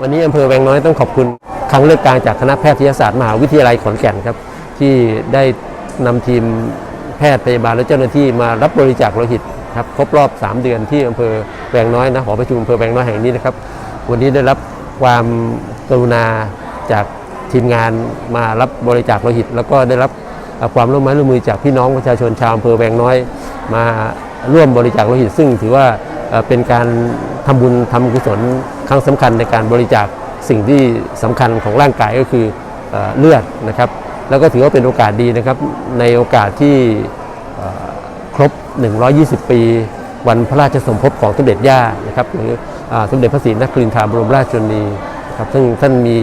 วันนี้อำเภอแวงน้อยต้องขอบคุณครั้งเลือกกลางจากคณะแพทยศาสตร์มหาวิทยาลัยขอนแก่นครับ ที่ได้นำทีมแพทย์พยาบาลและเจ้าหน้าที่มารับบริจาคโลหิตครับครบรอบ 3 เดือนที่อำเภอแวงน้อยนะหอประชุมอำเภอแวงน้อยแห่งนี้นะครับ วันนี้ได้รับความกรุณาจากทีมงานมารับบริจาคโลหิต แล้วก็ได้รับความร่วมมือร่วมมือจากพี่น้องประชาชนชาวอำเภอแวงน้อย มาร่วมบริจาคโลหิต ซึ่งถือว่าเอ่อเป็นการทำบุญทำกุศล ครั้งสำคัญในการบริจาคสิ่งที่สำคัญของร่างกายก็คือเอเลือดนะครับ แล้วก็ถือว่าเป็นโอกาสดีนะครับ ในโอกาสที่เอ่อครบ 120 ปี วันพระราชสมภพของสมเด็จย่านะครับหรือสมเด็จพระศรีนครินทราบรมราชชนนีครับซึ่งท่านมี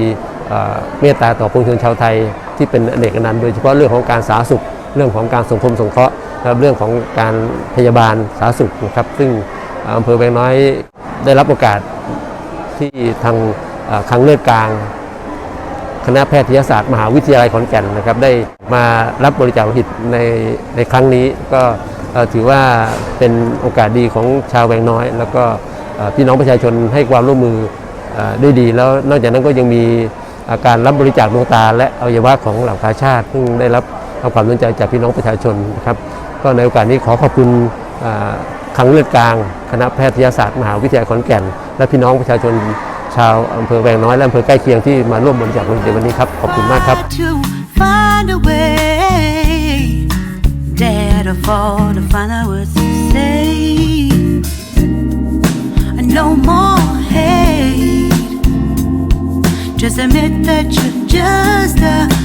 เมตตาต่อปวงชนชาวไทยที่เป็นอเนกอนันต์โดยเฉพาะเรื่องของการสาธารณสุข เรื่องของการสังคมสงเคราะห์นะเรื่องของการพยาบาลสาธารณสุขนะครับซึ่งอำเภอแวงน้อยได้รับโอกาส ที่ทางคลังเลือดกลาง คณะแพทยศาสตร์มหาวิทยาลัยขอนแก่นนะครับได้มารับบริจาคโลหิตในในครั้งนี้ก็ถือว่าเป็นโอกาสดีของชาวแวงน้อย แล้วก็พี่น้องประชาชนให้ความร่วมมือได้ดี แล้วนอกจากนั้นก็ยังมีอาการรับบริจาคดวงตา และอวัยวะของเหล่ากาชาติ ซึ่งได้รับความสนใจจากพี่น้องประชาชนนะครับก็ในโอกาสนี้ขอขอบคุณ อ่าคลังเลือดกลาง คณะแพทยศาสตร์มหาวิทยาลัยขอนแก่น และพี่น้องประชาชนชาวอำเภอแวงน้อยและอำเภอใกล้เคียงที่มาร่วมบริจาคโลหิตในวันนี้ครับ ขอบคุณมากครับ Dead or fall to find out what to say. No more hate. Just admit that you're just a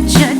Admit that